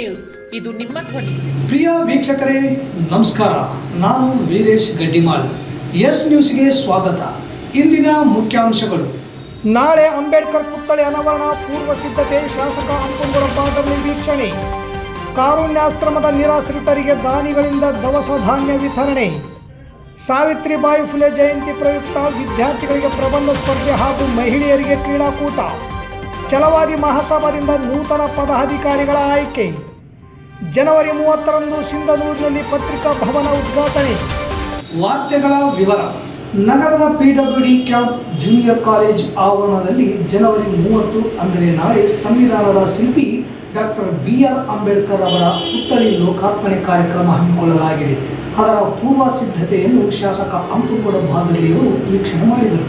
News. ಇದು ನಿಮ್ಮ ಧ್ವನಿ. ಪ್ರಿಯ ವೀಕ್ಷಕರೇ ನಮಸ್ಕಾರ. ನಾನು ವೀರೇಶ್ ಗಡ್ಡಿಮಾಳ್. ಎಸ್ ನ್ಯೂಸ್ಗೆ ಸ್ವಾಗತ. ಇಂದಿನ ಮುಖ್ಯಾಂಶಗಳು. ನಾಳೆ ಅಂಬೇಡ್ಕರ್ ಪುತ್ಥಳಿ ಅನಾವರಣ ಪೂರ್ವ ಸಿದ್ಧತೆ ಶಾಸಕ ಭಾಗದಲ್ಲಿ ವೀಕ್ಷಣೆ. ಕಾರುಣ್ಯಾಶ್ರಮದ ನಿರಾಶ್ರಿತರಿಗೆ ದಾನಿಗಳಿಂದ ದವಸ ಧಾನ್ಯ ವಿತರಣೆ. ಸಾವಿತ್ರಿಬಾಯಿ ಫುಲೆ ಜಯಂತಿ ಪ್ರಯುಕ್ತ ವಿದ್ಯಾರ್ಥಿಗಳಿಗೆ ಪ್ರಬಂಧ ಸ್ಪರ್ಧೆ ಹಾಗೂ ಮಹಿಳೆಯರಿಗೆ ಕ್ರೀಡಾಕೂಟ. ಛಲವಾದಿ ಮಹಾಸಭಾದಿಂದ ನೂತನ ಪದಾಧಿಕಾರಿಗಳ ಆಯ್ಕೆ. ಜನವರಿ ಮೂವತ್ತರಂದು ಸಿಂಧನೂರಿನಲ್ಲಿ ಪತ್ರಿಕಾ ಭವನ ಉದ್ಘಾಟನೆ. ವಾರ್ತೆಗಳ ವಿವರ. ನಗರದ ಪಿಡಬ್ಲ್ಯೂಡಿ ಕ್ಯಾಂಪ್ ಜೂನಿಯರ್ ಕಾಲೇಜ್ ಆವರಣದಲ್ಲಿ ಜನವರಿ ಮೂವತ್ತು ಅಂದರೆ ನಾಳೆ ಸಂವಿಧಾನದ ಶಿಲ್ಪಿ ಡಾಕ್ಟರ್ ಬಿ ಆರ್ ಅಂಬೇಡ್ಕರ್ ಅವರ ಪುತ್ಥಳಿ ಲೋಕಾರ್ಪಣೆ ಕಾರ್ಯಕ್ರಮ ಹಮ್ಮಿಕೊಳ್ಳಲಾಗಿದೆ. ಅದರ ಪೂರ್ವ ಸಿದ್ಧತೆಯನ್ನು ಶಾಸಕ ಅಂಪುಗೌಡ ಬಾದಲಿಯವರು ವೀಕ್ಷಣೆ ಮಾಡಿದರು.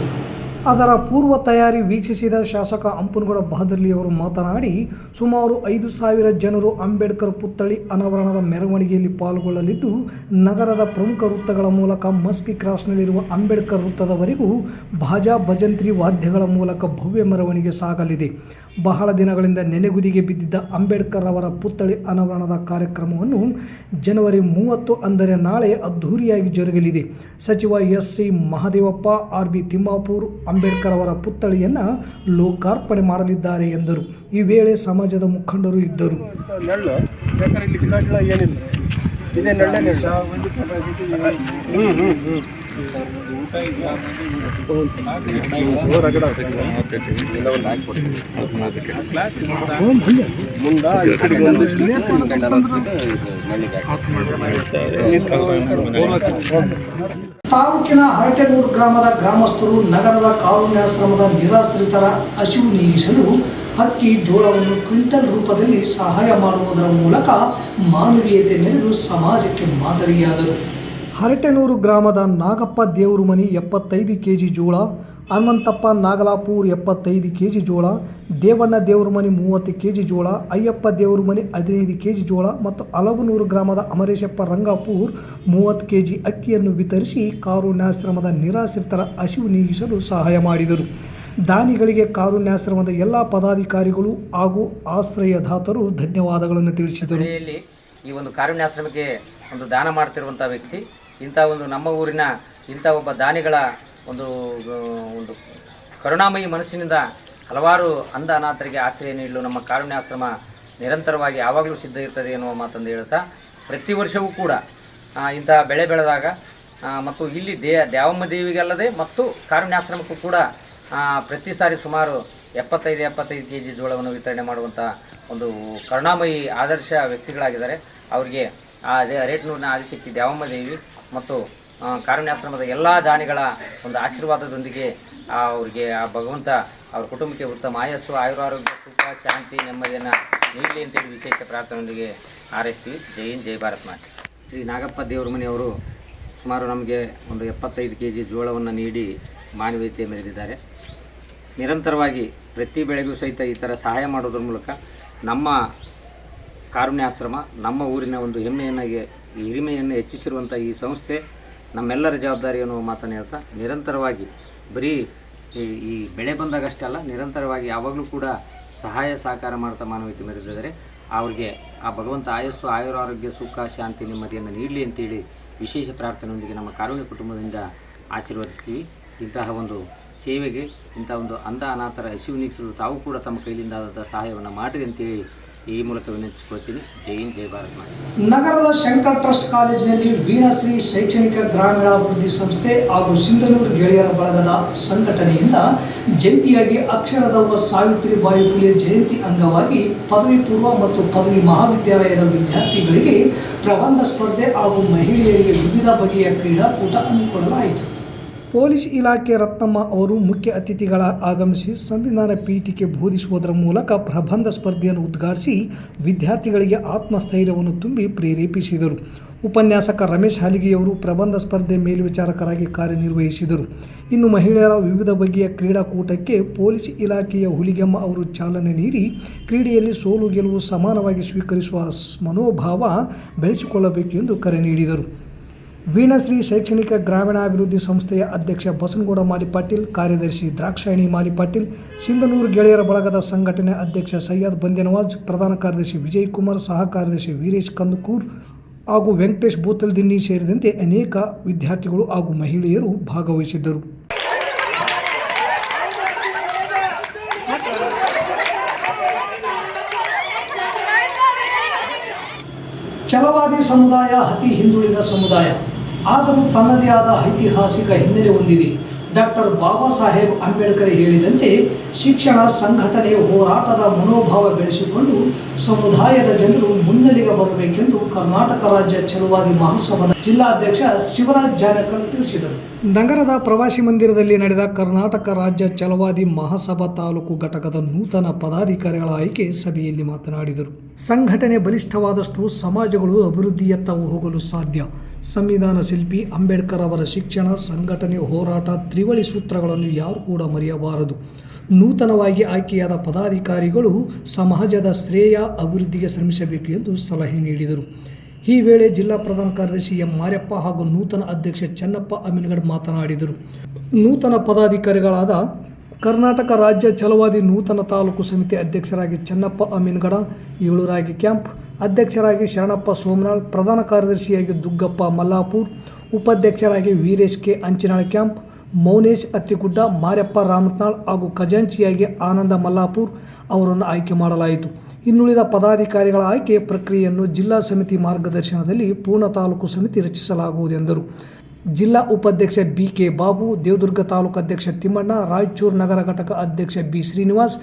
ಅದರ ಪೂರ್ವ ತಯಾರಿ ವೀಕ್ಷಿಸಿದ ಶಾಸಕ ಅಂಪನಗೌಡ ಬಹದ್ದರ್ಲಿಯವರು ಮಾತನಾಡಿ, ಸುಮಾರು ಐದು ಸಾವಿರ ಜನರು ಅಂಬೇಡ್ಕರ್ ಪುತ್ಥಳಿ ಅನಾವರಣದ ಮೆರವಣಿಗೆಯಲ್ಲಿ ಪಾಲ್ಗೊಳ್ಳಲಿದ್ದು, ನಗರದ ಪ್ರಮುಖ ವೃತ್ತಗಳ ಮೂಲಕ ಮಸ್ಕಿ ಕ್ರಾಸ್ನಲ್ಲಿರುವ ಅಂಬೇಡ್ಕರ್ ವೃತ್ತದವರೆಗೂ ಭಾಜಾ ಭಜಂತ್ರಿ ವಾದ್ಯಗಳ ಮೂಲಕ ಭವ್ಯ ಮೆರವಣಿಗೆ ಸಾಗಲಿದೆ. ಬಹಳ ದಿನಗಳಿಂದ ನೆನೆಗುದಿಗೆ ಬಿದ್ದಿದ್ದ ಅಂಬೇಡ್ಕರ್ ಅವರ ಪುತ್ಥಳಿ ಅನಾವರಣದ ಕಾರ್ಯಕ್ರಮವನ್ನು ಜನವರಿ ಮೂವತ್ತು ಅಂದರೆ ನಾಳೆ ಅದ್ಧೂರಿಯಾಗಿ ಜರುಗಲಿದೆ. ಸಚಿವ S C Mahadevappa, R B Timmapur, Ambedkar ಅವರ ಪುತ್ಥಳಿಯನ್ನು ಲೋಕಾರ್ಪಣೆ ಮಾಡಲಿದ್ದಾರೆ ಎಂದರು. ಈ ವೇಳೆ ಸಮಾಜದ ಮುಖಂಡರು ಇದ್ದರು. ತಾಲೂಕಿನ ಹರಟೆನೂರು ಗ್ರಾಮದ ಗ್ರಾಮಸ್ಥರು ನಗರದ ಕಾರುಣ್ಯಾಶ್ರಮದ ನಿರಾಶ್ರಿತರ ಹಸಿವು ನೀಗಿಸಲು ಅಕ್ಕಿ ಜೋಳವನ್ನು ಕ್ವಿಂಟಲ್ ರೂಪದಲ್ಲಿ ಸಹಾಯ ಮಾಡುವುದರ ಮೂಲಕ ಮಾನವೀಯತೆ ಮೆರೆದು ಸಮಾಜಕ್ಕೆ ಮಾದರಿಯಾದರು. ಹರಟೆನೂರು ಗ್ರಾಮದ ನಾಗಪ್ಪ ದೇವರು ಮನಿ ಎಪ್ಪತ್ತೈದು ಕೆ ಜಿ ಜೋಳ, ಹನುಮಂತಪ್ಪ ನಾಗಲಾಪುರ್ ಎಪ್ಪತ್ತೈದು ಕೆ ಜಿ ಜೋಳ, ದೇವಣ್ಣ ದೇವ್ರ ಮನೆ ಮೂವತ್ತು ಕೆ ಜಿ ಜೋಳ, ಅಯ್ಯಪ್ಪ ದೇವ್ರ ಹದಿನೈದು ಕೆ ಜಿ ಜೋಳ ಮತ್ತು ಹಲವನೂರು ಗ್ರಾಮದ ಅಮರೇಶಪ್ಪ ರಂಗಾಪೂರ್ ಮೂವತ್ತು ಕೆ ಜಿ ಅಕ್ಕಿಯನ್ನು ವಿತರಿಸಿ ಕಾರುಣ್ಯಾಶ್ರಮದ ನಿರಾಶ್ರಿತರ ಹಸಿವು ನೀಗಿಸಲು ಸಹಾಯ ಮಾಡಿದರು. ದಾನಿಗಳಿಗೆ ಕಾರುಣ್ಯಾಶ್ರಮದ ಎಲ್ಲ ಪದಾಧಿಕಾರಿಗಳು ಹಾಗೂ ಆಶ್ರಯದಾತರು ಧನ್ಯವಾದಗಳನ್ನು ತಿಳಿಸಿದರು. ಈ ಒಂದು ಕಾರುಣ್ಯಾಶ್ರಮಕ್ಕೆ ಒಂದು ದಾನ ಮಾಡ್ತಿರುವಂಥ ವ್ಯಕ್ತಿ ಇಂಥ ಒಂದು ನಮ್ಮ ಊರಿನ ಇಂಥ ಒಬ್ಬ ದಾನಿಗಳ ಒಂದು ಒಂದು ಕರುಣಾಮಯಿ ಮನಸ್ಸಿನಿಂದ ಹಲವಾರು ಅಂಧ ಅನಾಥರಿಗೆ ಆಶ್ರಯ ನೀಡಲು ನಮ್ಮ ಕಾರುಣ್ಯಾಶ್ರಮ ನಿರಂತರವಾಗಿ ಯಾವಾಗಲೂ ಸಿದ್ಧ ಇರ್ತದೆ ಎನ್ನುವ ಮಾತಂದು ಹೇಳ್ತಾ ಪ್ರತಿ ವರ್ಷವೂ ಕೂಡ ಇಂಥ ಬೆಳೆ ಬೆಳೆದಾಗ ಮತ್ತು ಇಲ್ಲಿ ದೇ, ದ್ಯಾವಮ್ಮ ದೇವಿಗಲ್ಲದೆ ಮತ್ತು ಕಾರುಣ್ಯಾಶ್ರಮಕ್ಕೂ ಕೂಡ ಪ್ರತಿ ಸಾರಿ ಸುಮಾರು ಎಪ್ಪತ್ತೈದು ಎಪ್ಪತ್ತೈದು ಕೆ ಜಿ ಜೋಳವನ್ನು ವಿತರಣೆ ಮಾಡುವಂಥ ಒಂದು ಕರುಣಾಮಯಿ ಆದರ್ಶ ವ್ಯಕ್ತಿಗಳಾಗಿದ್ದಾರೆ. ಅವರಿಗೆ ಆ ದೇ ರೇಟ್ನೂರಿನ ಆದಿಶಕ್ತಿ ದ್ಯಾವಮ್ಮ ದೇವಿ ಮತ್ತು ಕಾರುಣ್ಯಾಶ್ರಮದ ಎಲ್ಲ ದಾನಿಗಳ ಒಂದು ಆಶೀರ್ವಾದದೊಂದಿಗೆ ಅವರಿಗೆ, ಆ ಭಗವಂತ ಅವ್ರ ಕುಟುಂಬಕ್ಕೆ ಉತ್ತಮ ಆಯಸ್ಸು, ಆಯುರಾರೋಗ್ಯ, ಸುಖ, ಶಾಂತಿ, ನೆಮ್ಮದಿಯನ್ನು ನೀಡಲಿ ಅಂತೇಳಿ ವಿಶೇಷ ಪ್ರಾರ್ಥನೆಯೊಂದಿಗೆ ಹಾರೈಸ್ತೀವಿ. ಜೈ ಹಿಂದ್, ಜೈ ಭಾರತ್ ಮಾತೆ. ಶ್ರೀ ನಾಗಪ್ಪ ದೇವರ ಮನೆಯವರು ಸುಮಾರು ನಮಗೆ ಒಂದು ಎಪ್ಪತ್ತೈದು ಕೆ ಜಿ ಜೋಳವನ್ನು ನೀಡಿ ಮಾನವೀಯತೆ ಮೆರೆದಿದ್ದಾರೆ. ನಿರಂತರವಾಗಿ ಪ್ರತಿ ಬೆಳೆಗೂ ಸಹಿತ ಈ ಥರ ಸಹಾಯ ಮಾಡೋದ್ರ ಮೂಲಕ ನಮ್ಮ ಕಾರುಣ್ಯಾಶ್ರಮ, ನಮ್ಮ ಊರಿನ ಒಂದು ಹೆಮ್ಮೆಯನ್ನಾಗಿ ಈ ಹಿರಿಮೆಯನ್ನು ಹೆಚ್ಚಿಸಿರುವಂಥ ಈ ಸಂಸ್ಥೆ ನಮ್ಮೆಲ್ಲರ ಜವಾಬ್ದಾರಿ ಅನ್ನುವ ಮಾತನ್ನು ಹೇಳ್ತಾ, ನಿರಂತರವಾಗಿ ಬರೀ ಈ ಬೆಳೆ ಬಂದಾಗಷ್ಟೇ ಅಲ್ಲ, ನಿರಂತರವಾಗಿ ಯಾವಾಗಲೂ ಕೂಡ ಸಹಾಯ, ಸಹಕಾರ ಮಾಡ್ತಾ ಮಾನವೀಯತೆ ಮೆರೆದಿದ್ದಾರೆ. ಅವ್ರಿಗೆ ಆ ಭಗವಂತ ಆಯಸ್ಸು ಆಯುರಾರೋಗ್ಯ ಸುಖ, ಶಾಂತಿ ನೆಮ್ಮದಿಯನ್ನು ನೀಡಲಿ ಅಂತೇಳಿ ವಿಶೇಷ ಪ್ರಾರ್ಥನೆಯೊಂದಿಗೆ ನಮ್ಮ ಕಾರುಣ್ಯ ಕುಟುಂಬದಿಂದ ಆಶೀರ್ವದಿಸ್ತೀವಿ. ಇಂತಹ ಒಂದು ಸೇವೆಗೆ ಇಂಥ ಒಂದು ಅಂಧ, ಅನಾಥರ ಹಸಿವು ನೀಗಿಸಲು ತಾವು ಕೂಡ ತಮ್ಮ ಕೈಲಿಂದ ಆದಂಥ ಸಹಾಯವನ್ನು ಮಾಡಿರಿ ಅಂತೇಳಿ ಈ ಮೂಲಕ ವಿನಂತಿಸ್ಕೊಳ್ತೀನಿ. ಜೈ ಹಿಂದ್, ಜೈ ಭಾರತ್ ನಗರದ ಶಂಕರ್ ಟ್ರಸ್ಟ್ ಕಾಲೇಜಿನಲ್ಲಿ ವೀಣಾಶ್ರೀ ಶೈಕ್ಷಣಿಕ ಗ್ರಾಮೀಣಾಭಿವೃದ್ಧಿ ಸಂಸ್ಥೆ ಹಾಗೂ ಸಿಂಧನೂರು ಗೆಳೆಯರ ಬಳಗದ ಸಂಘಟನೆಯಿಂದ ಜಂಟಿಯಾಗಿ ಅಕ್ಷರದವ್ವ ಸಾವಿತ್ರಿಬಾಯಿ ಪುಲೆ ಜಯಂತಿ ಅಂಗವಾಗಿ ಪದವಿ ಪೂರ್ವ ಮತ್ತು ಪದವಿ ಮಹಾವಿದ್ಯಾಲಯದ ವಿದ್ಯಾರ್ಥಿಗಳಿಗೆ ಪ್ರಬಂಧ ಸ್ಪರ್ಧೆ ಹಾಗೂ ಮಹಿಳೆಯರಿಗೆ ವಿವಿಧ ಬಗೆಯ ಕ್ರೀಡಾಕೂಟ ಹಮ್ಮಿಕೊಳ್ಳಲಾಯಿತು. ಪೊಲೀಸ್ ಇಲಾಖೆ ರತ್ನಮ್ಮ ಅವರು ಮುಖ್ಯ ಅತಿಥಿಗಳ ಆಗಮಿಸಿ ಸಂವಿಧಾನ ಪೀಠಿಕೆ ಬೋಧಿಸುವುದರ ಮೂಲಕ ಪ್ರಬಂಧ ಸ್ಪರ್ಧೆಯನ್ನು ಉದ್ಘಾಟಿಸಿ ವಿದ್ಯಾರ್ಥಿಗಳಿಗೆ ಆತ್ಮಸ್ಥೈರ್ಯವನ್ನು ತುಂಬಿ ಪ್ರೇರೇಪಿಸಿದರು. ಉಪನ್ಯಾಸಕ ರಮೇಶ್ ಹಾಲಿಗೆಯವರು ಪ್ರಬಂಧ ಸ್ಪರ್ಧೆ ಮೇಲ್ವಿಚಾರಕರಾಗಿ ಕಾರ್ಯನಿರ್ವಹಿಸಿದರು. ಇನ್ನು ಮಹಿಳೆಯರ ವಿವಿಧ ಬಗೆಯ ಕ್ರೀಡಾಕೂಟಕ್ಕೆ ಪೊಲೀಸ್ ಇಲಾಖೆಯ ಹುಲಿಗೆಮ್ಮ ಅವರು ಚಾಲನೆ ನೀಡಿ ಕ್ರೀಡೆಯಲ್ಲಿ ಸೋಲು ಗೆಲುವು ಸಮಾನವಾಗಿ ಸ್ವೀಕರಿಸುವ ಮನೋಭಾವ ಬೆಳೆಸಿಕೊಳ್ಳಬೇಕು ಎಂದು ಕರೆ ನೀಡಿದರು. ವೀಣಶ್ರೀ ಶೈಕ್ಷಣಿಕ ಗ್ರಾಮೀಣಾಭಿವೃದ್ಧಿ ಸಂಸ್ಥೆಯ ಅಧ್ಯಕ್ಷ ಬಸನಗೌಡ ಮಾಲಿ ಪಾಟೀಲ್, ಕಾರ್ಯದರ್ಶಿ ದ್ರಾಕ್ಷಾಯಣಿ ಮಾಲಿ ಪಾಟೀಲ್ ಸಿಂಧನೂರು ಗೆಳೆಯರ ಬಳಗದ ಸಂಘಟನೆ ಅಧ್ಯಕ್ಷ ಸೈಯದ್ ಬಂದ್ಯನವಾಜ್, ಪ್ರಧಾನ ಕಾರ್ಯದರ್ಶಿ ವಿಜಯ್ ಕುಮಾರ್ ಸಹ ಕಾರ್ಯದರ್ಶಿ ವೀರೇಶ್ ಕಂದಕೂರ್ ಹಾಗೂ ವೆಂಕಟೇಶ್ ಬೂತಲ್ದಿನ್ನಿ ಸೇರಿದಂತೆ ಅನೇಕ ವಿದ್ಯಾರ್ಥಿಗಳು ಹಾಗೂ ಮಹಿಳೆಯರು ಭಾಗವಹಿಸಿದ್ದರು. ಛಲವಾದಿ ಸಮುದಾಯ, ಅತಿ ಹಿಂದುಳಿದ ಸಮುದಾಯ. ಆದರೂ ತನ್ನದೇ ಆದ ಐತಿಹಾಸಿಕ ಹಿನ್ನೆಲೆ ಹೊಂದಿದೆ. ಡಾಕ್ಟರ್ ಬಾಬಾ ಸಾಹೇಬ್ ಅಂಬೇಡ್ಕರ್ ಹೇಳಿದಂತೆ ಶಿಕ್ಷಣ ಸಂಘಟನೆ ಹೋರಾಟದ ಮನೋಭಾವ ಬೆಳೆಸಿಕೊಂಡು ಸಮುದಾಯದ ಜನರು ಮುನ್ನೆಲೆಗೆ ಬರಬೇಕೆಂದು ಕರ್ನಾಟಕ ರಾಜ್ಯ ಚಲುವಾದಿ ಮಹಾಸಭಾದ ಜಿಲ್ಲಾಧ್ಯಕ್ಷ ಶಿವರಾಜ್ ಜಾನಕರ್ ತಿಳಿಸಿದರು. ನಗರದ ಪ್ರವಾಸಿ ಮಂದಿರದಲ್ಲಿ ನಡೆದ ಕರ್ನಾಟಕ ರಾಜ್ಯ ಚಲವಾದಿ ಮಹಾಸಭಾ ತಾಲೂಕು ಘಟಕದ ನೂತನ ಪದಾಧಿಕಾರಿಗಳ ಆಯ್ಕೆ ಸಭೆಯಲ್ಲಿ ಮಾತನಾಡಿದರು. ಸಂಘಟನೆ ಬಲಿಷ್ಠವಾದಷ್ಟು ಸಮಾಜಗಳು ಅಭಿವೃದ್ಧಿಯತ್ತ ಹೋಗಲು ಸಾಧ್ಯ. ಸಂವಿಧಾನ ಶಿಲ್ಪಿ ಅಂಬೇಡ್ಕರ್ ಅವರ ಶಿಕ್ಷಣ, ಸಂಘಟನೆ ಹೋರಾಟ, ತ್ರಿವಳಿ ಸೂತ್ರಗಳನ್ನು ಯಾರು ಕೂಡ ಮರೆಯಬಾರದು. ನೂತನವಾಗಿ ಆಯ್ಕೆಯಾದ ಪದಾಧಿಕಾರಿಗಳು ಸಮಾಜದ ಶ್ರೇಯ ಅಭಿವೃದ್ಧಿಗೆ ಶ್ರಮಿಸಬೇಕು ಎಂದು ಸಲಹೆ ನೀಡಿದರು. ಈ ವೇಳೆ ಜಿಲ್ಲಾ ಪ್ರಧಾನ ಕಾರ್ಯದರ್ಶಿ ಎಂ ಮಾರ್ಯಪ್ಪ ಹಾಗೂ ನೂತನ ಅಧ್ಯಕ್ಷ ಚನ್ನಪ್ಪ ಅಮೀನ್ಗಡ್ ಮಾತನಾಡಿದರು. ನೂತನ ಪದಾಧಿಕಾರಿಗಳಾದ ಕರ್ನಾಟಕ ರಾಜ್ಯ ಛಲವಾದಿ ನೂತನ ತಾಲೂಕು ಸಮಿತಿ ಅಧ್ಯಕ್ಷರಾಗಿ ಚೆನ್ನಪ್ಪ ಅಮೀನ್ಗಡ, ಏಳೂರಾಗಿ ಕ್ಯಾಂಪ್, ಅಧ್ಯಕ್ಷರಾಗಿ ಶರಣಪ್ಪ ಸೋಮನಾಳ್, ಪ್ರಧಾನ ಕಾರ್ಯದರ್ಶಿಯಾಗಿ ದುಗ್ಗಪ್ಪ ಮಲ್ಲಾಪುರ್, ಉಪಾಧ್ಯಕ್ಷರಾಗಿ ವೀರೇಶ್ ಕೆ ಅಂಚಿನಾಳ್ ಕ್ಯಾಂಪ್ ಮೌನೇಶ್ ಅತ್ತಿಗುಡ್ಡ ಮಾರ್ಯಪ್ಪ ರಾಮತ್ನಾಳ್ ಹಾಗೂ ಖಜಾಂಚಿಯಾಗಿ ಆನಂದ ಮಲ್ಲಾಪುರ್ ಅವರನ್ನು ಆಯ್ಕೆ ಮಾಡಲಾಯಿತು. ಇನ್ನುಳಿದ ಪದಾಧಿಕಾರಿಗಳ ಆಯ್ಕೆ ಪ್ರಕ್ರಿಯೆಯನ್ನು ಜಿಲ್ಲಾ ಸಮಿತಿ ಮಾರ್ಗದರ್ಶನದಲ್ಲಿ ಪೂರ್ಣ ತಾಲೂಕು ಸಮಿತಿ ರಚಿಸಲಾಗುವುದೆಂದರು ಜಿಲ್ಲಾ ಉಪಾಧ್ಯಕ್ಷ ಬಿ ಕೆ ಬಾಬು, ದೇವದುರ್ಗ ತಾಲೂಕು ಅಧ್ಯಕ್ಷ ತಿಮ್ಮಣ್ಣ, ರಾಯಚೂರು ನಗರ ಘಟಕ ಅಧ್ಯಕ್ಷ ಬಿ ಶ್ರೀನಿವಾಸ್,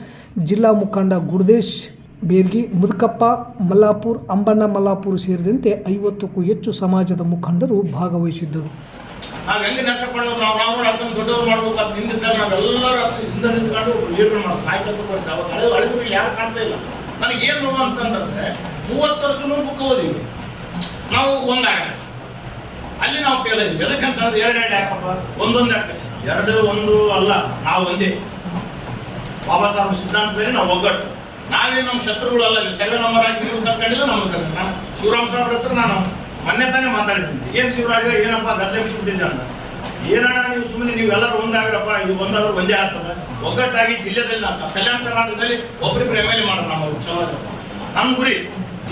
ಜಿಲ್ಲಾ ಮುಖಂಡ ಗುರುದೇಶ್ ಬೇರ್ಗಿ, ಮುದುಕಪ್ಪ ಮಲ್ಲಾಪುರ್, ಅಂಬಣ್ಣ ಮಲ್ಲಾಪುರ್ ಸೇರಿದಂತೆ ಐವತ್ತಕ್ಕೂ ಹೆಚ್ಚು ಸಮಾಜದ ಮುಖಂಡರು ಭಾಗವಹಿಸಿದ್ದರು. ನಾವ್ ಹೆಂಗ್ ನೆಸಕೊಂಡು ನಾವು ನಾವು ಕೂಡ ಅದನ್ನ ದೊಡ್ಡವ್ರು ಮಾಡ್ಬೇಕು ಅದು ಹಿಂದಿದ್ದಾಗ ನಾವೆಲ್ಲರೂ ಹಿಂದೆ ನಿಂತ್ಕೊಂಡು ಲೀಡರ್ ನಾಯಕತ್ವ ಕೊಡ್ತೇವೆ ಅವಾಗ ಹಳೆ ಹಳೆ ಯಾರು ಕಾಣ್ತಾ ಇಲ್ಲ. ನನಗೆ ಏನು ನೋವು ಅಂತಂದ್ರೆ ಮೂವತ್ತು ವರ್ಷನೂ ಬುಕ್ ಓದಿವಿ ನಾವು ಒಂದಾಗ ಅಲ್ಲಿ ನಾವು ಫೇಲ್ ಆಗಿದ್ವಿ ಎದಕ್ಕಂತಂದ್ರೆ ಎರಡು ಎರಡು ಯಾಕಪ್ಪ ಒಂದೊಂದು ಯಾಕೆ ಎರಡು ಒಂದು ಅಲ್ಲ, ನಾವು ಒಂದೇ. ಬಾಬಾ ಸಾಹೇಬ್ ಸಿದ್ಧಾಂತದಲ್ಲಿ ನಾವು ಒಗ್ಗಟ್ಟು. ನಾವೇ ನಮ್ಮ ಶತ್ರುಗಳಲ್ಲ ಸರ್ವೆ ನಂಬರ್ ಆಗಿ ನೀವು ಕಸ್ಕೊಂಡಿಲ್ಲ ನಮ್ಮ ಕಸ್ಕೊಂಡು ನಾನು ಶಿವರಾಮ್ ಸಾಹೇಬ್ರ ಹತ್ರ ನಾನು ಮೊನ್ನೆ ತಾನೇ ಮಾತಾಡಿದ್ದೀನಿ ಏನು ಶಿವರಾಜ, ಏನಪ್ಪ ಗದ್ದೆಬಿಟ್ಟಿದ್ದೆ ಅಂತ. ಏನಣ್ಣ ನೀವು ಸುಮ್ಮನೆ ನೀವೆಲ್ಲರೂ ಒಂದಾಗ್ರಪ್ಪ ಇದು ಒಂದಾದ್ರೂ ಒಂದೇ ಆಗ್ತದೆ? ಒಗ್ಗಟ್ಟಾಗಿ ಜಿಲ್ಲೆದಲ್ಲಿ ನಾವು ಕಲ್ಯಾಣ ಕರ್ನಾಟಕದಲ್ಲಿ ಒಬ್ಬರಿಬ್ರು ಎಂ ಎಲ್ ಎ ಮಾಡೋಣ ನಾವು ಚಲೋ ನಮ್ಮ ಗುರಿ,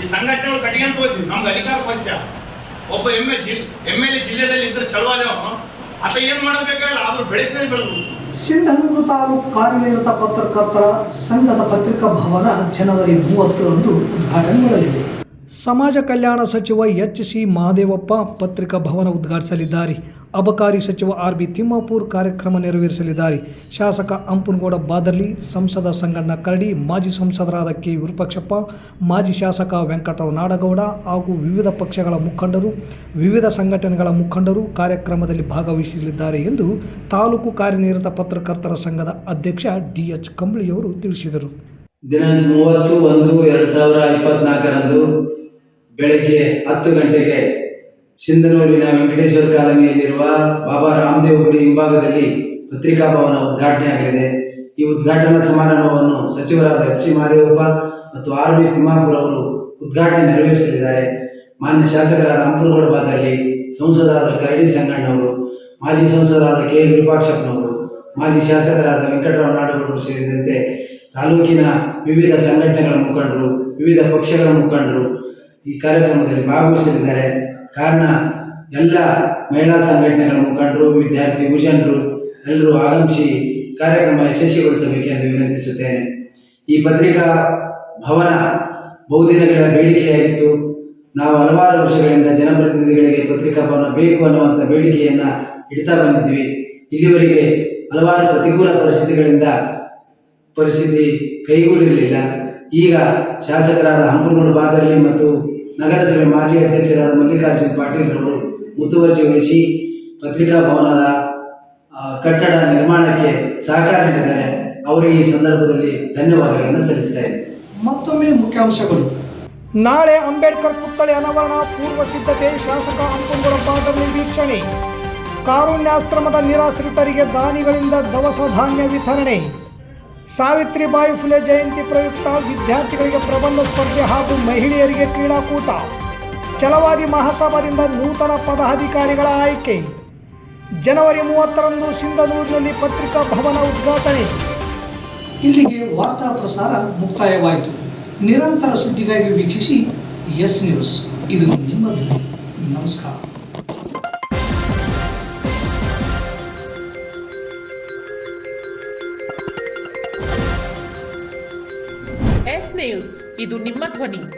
ಈ ಸಂಘಟನೆಗಳು ಕಟ್ಟಿಗೆಂತ ಹೋಗ್ತೀವಿ ನಮ್ಗೆ ಅಧಿಕಾರ ಪತ್ಯ ಒಬ್ಬ ಎಂ ಎಲ್ ಜಿಲ್ ಎಂ ಎಲ್ ಎ ಜಿಲ್ಲೆದಲ್ಲಿ ಇದ್ರೆ ಚಲೋ ಅದೇವ ಆತ ಏನು ಮಾಡೋದಬೇಕಾಗಿಲ್ಲ ಆದ್ರೂ ಬೆಳಕಿನಲ್ಲಿ ಬೆಳೆದು. ಸಿಂಧನೂರು ತಾಲೂಕು ಕಾರ್ಯನಿರತ ಪತ್ರಕರ್ತರ ಸಂಘದ ಪತ್ರಿಕಾ ಭವನ ಜನವರಿ ಮೂವತ್ತರಂದು ಉದ್ಘಾಟನೆಗೊಳ್ಳಲಿದೆ ಸಮಾಜ ಕಲ್ಯಾಣ ಸಚಿವ ಎಚ್ ಸಿ ಮಹದೇವಪ್ಪ ಪತ್ರಿಕಾ ಭವನ ಉದ್ಘಾಟಿಸಲಿದ್ದಾರೆ. ಅಬಕಾರಿ ಸಚಿವ ಆರ್ ಬಿ ತಿಮ್ಮಾಪುರ್ ಕಾರ್ಯಕ್ರಮ ನೆರವೇರಿಸಲಿದ್ದಾರೆ. ಶಾಸಕ ಅಂಪನಗೌಡ ಬಾದರ್ಲಿ, ಸಂಸದ ಸಂಗಣ್ಣ ಕರಡಿ, ಮಾಜಿ ಸಂಸದರಾದ ಕೆ ವಿರೂಪಾಕ್ಷಪ್ಪ, ಮಾಜಿ ಶಾಸಕ ವೆಂಕಟರಾವ್ ನಾಡಗೌಡ ಹಾಗೂ ವಿವಿಧ ಪಕ್ಷಗಳ ಮುಖಂಡರು, ವಿವಿಧ ಸಂಘಟನೆಗಳ ಮುಖಂಡರು ಕಾರ್ಯಕ್ರಮದಲ್ಲಿ ಭಾಗವಹಿಸಲಿದ್ದಾರೆ ಎಂದು ತಾಲೂಕು ಕಾರ್ಯನಿರತ ಪತ್ರಕರ್ತರ ಸಂಘದ ಅಧ್ಯಕ್ಷ ಡಿ ಎಚ್ ಕಂಬಳಿಯವರು ತಿಳಿಸಿದರು. ದಿನಾಂಕ ಮೂವತ್ತು ಒಂದು ಎರಡು ಸಾವಿರ ಇಪ್ಪತ್ನಾಲ್ಕರಂದು ಬೆಳಗ್ಗೆ ಹತ್ತು ಗಂಟೆಗೆ ಸಿಂಧನೂರಿನ ವೆಂಕಟೇಶ್ವರ ಕಾಲನಿಯಲ್ಲಿರುವ ಬಾಬಾ ರಾಮದೇವ್ ಗುಡಿ ಹಿಂಭಾಗದಲ್ಲಿ ಪತ್ರಿಕಾ ಭವನ ಉದ್ಘಾಟನೆ ಆಗಲಿದೆ. ಈ ಉದ್ಘಾಟನಾ ಸಮಾರಂಭವನ್ನು ಸಚಿವರಾದ ಎಚ್ ಸಿ ಮಹದೇವಪ್ಪ ಮತ್ತು ಆರ್ ಬಿ ತಿಮ್ಮಾಪುರ ಅವರು ಉದ್ಘಾಟನೆ ನೆರವೇರಿಸಲಿದ್ದಾರೆ. ಮಾನ್ಯ ಶಾಸಕರಾದ ಅಂಪುರಗೌಡ ಬಾದಲ್ಲಿ ಸಂಸದರಾದ ಕರಡಿ ಸಂಗಣ್ಣವರು ಮಾಜಿ ಸಂಸದರಾದ ಕೆ ವಿರೂಪಾಕ್ಷಪ್ಪನವರು, ಮಾಜಿ ಶಾಸಕರಾದ ವೆಂಕಟರಾವ್ ನಾಡಗೌಡರು ಸೇರಿದಂತೆ ತಾಲೂಕಿನ ವಿವಿಧ ಸಂಘಟನೆಗಳ ಮುಖಂಡರು, ವಿವಿಧ ಪಕ್ಷಗಳ ಮುಖಂಡರು ಈ ಕಾರ್ಯಕ್ರಮದಲ್ಲಿ ಭಾಗವಹಿಸಲಿದ್ದಾರೆ. ಕಾರಣ ಎಲ್ಲ ಮಹಿಳಾ ಸಂಘಟನೆಗಳ ಮುಖಂಡರು, ವಿದ್ಯಾರ್ಥಿ ಭೂಷಣರು ಎಲ್ಲರೂ ಆಗಮಿಸಿ ಕಾರ್ಯಕ್ರಮ ಯಶಸ್ವಿಗೊಳಿಸಬೇಕೆಂದು ವಿನಂತಿಸುತ್ತೇನೆ. ಈ ಪತ್ರಿಕಾ ಭವನ ಬಹುದಿನಗಳ ಬೇಡಿಕೆಯಾಗಿತ್ತು. ನಾವು ಹಲವಾರು ವರ್ಷಗಳಿಂದ ಜನಪ್ರತಿನಿಧಿಗಳಿಗೆ ಪತ್ರಿಕಾ ಭವನ ಬೇಕು ಅನ್ನುವಂಥ ಬೇಡಿಕೆಯನ್ನು ಇಡ್ತಾ ಬಂದಿದ್ವಿ. ಇಲ್ಲಿವರೆಗೆ ಹಲವಾರು ಪ್ರತಿಕೂಲ ಪರಿಸ್ಥಿತಿಗಳಿಂದ ಪರಿಸ್ಥಿತಿ ಕೈಗೂಡಿರಲಿಲ್ಲ. ಈಗ ಶಾಸಕರಾದ ಹಂಪನಗೌಡ ಬಾದರ್ಲಿ ಮತ್ತು ನಗರಸಭೆ ಮಾಜಿ ಅಧ್ಯಕ್ಷರಾದ ಮಲ್ಲಿಕಾರ್ಜುನ್ ಪಾಟೀಲ್ ಅವರು ಮುತುವರ್ಜಿ ವಹಿಸಿ ಪತ್ರಿಕಾ ಭವನದ ಕಟ್ಟಡ ನಿರ್ಮಾಣಕ್ಕೆ ಸಹಕಾರ ನೀಡಿದ್ದಾರೆ. ಅವರಿಗೆ ಈ ಸಂದರ್ಭದಲ್ಲಿ ಧನ್ಯವಾದಗಳನ್ನು ಸಲ್ಲಿಸ್ತಾ ಇದ್ದೇನೆ. ಮತ್ತೊಮ್ಮೆ ಮುಖ್ಯಾಂಶಗಳು. ನಾಳೆ ಅಂಬೇಡ್ಕರ್ ಪುತ್ಥಳಿ ಅನಾವರಣ ಪೂರ್ವ ಸಿದ್ಧತೆ ಶಾಸಕ ಅಂಕುಂಗುಳ ಬಾದರ್ಲಿ ವೀಕ್ಷಣೆ. ಕಾರುಣ್ಯಾಶ್ರಮದ ನಿರಾಶ್ರಿತರಿಗೆ ದಾನಿಗಳಿಂದ ದವಸ ಧಾನ್ಯ ವಿತರಣೆ. ಸಾವಿತ್ರಿಬಾಯಿ ಫುಲೆ ಜಯಂತಿ ಪ್ರಯುಕ್ತ ವಿದ್ಯಾರ್ಥಿಗಳಿಗೆ ಪ್ರಬಂಧ ಸ್ಪರ್ಧೆ ಹಾಗೂ ಮಹಿಳೆಯರಿಗೆ ಕ್ರೀಡಾಕೂಟ. ಛಲವಾದಿ ಮಹಾಸಭಾದಿಂದ ನೂತನ ಪದಾಧಿಕಾರಿಗಳ ಆಯ್ಕೆ. ಜನವರಿ ಮೂವತ್ತರಂದು ಸಿಂಧನೂರಿನಲ್ಲಿ ಪತ್ರಿಕಾ ಭವನ ಉದ್ಘಾಟನೆ. ಇಲ್ಲಿಗೆ ವಾರ್ತಾ ಪ್ರಸಾರ ಮುಕ್ತಾಯವಾಯಿತು. ನಿರಂತರ ಸುದ್ದಿಗಾಗಿ ವೀಕ್ಷಿಸಿ ಎಸ್ ನ್ಯೂಸ್. ಇದು ನಿಮ್ಮದು. ನಮಸ್ಕಾರ. ನ್ಯೂಸ್ ಇದು ನಿಮ್ಮ ಧ್ವನಿ